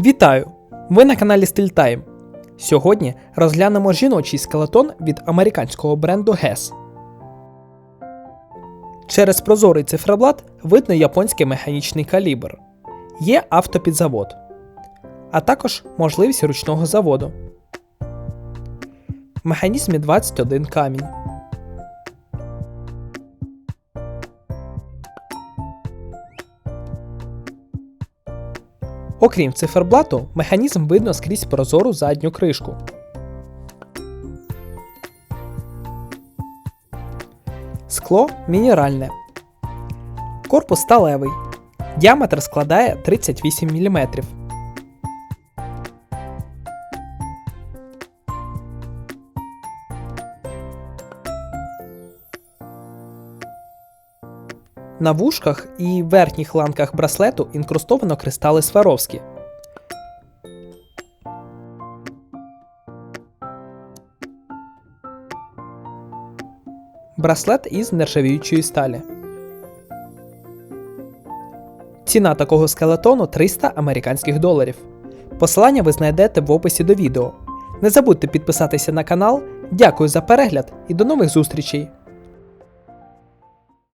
Вітаю! Ви на каналі StillTime. Сьогодні розглянемо жіночий скелетон від американського бренду Guess. Через прозорий циферблат видно японський механічний калібр. Є автопідзавод, а також можливість ручного заводу. В механізмі 21 камінь. Окрім циферблату, механізм видно скрізь прозору задню кришку. Скло мінеральне. Корпус сталевий. Діаметр складає 38 мм. На вушках і верхніх ланках браслету інкрустовано кристали Сваровські. Браслет із нержавіючої сталі. Ціна такого скелетону 300 американських доларів. Посилання ви знайдете в описі до відео. Не забудьте підписатися на канал. Дякую за перегляд і до нових зустрічей!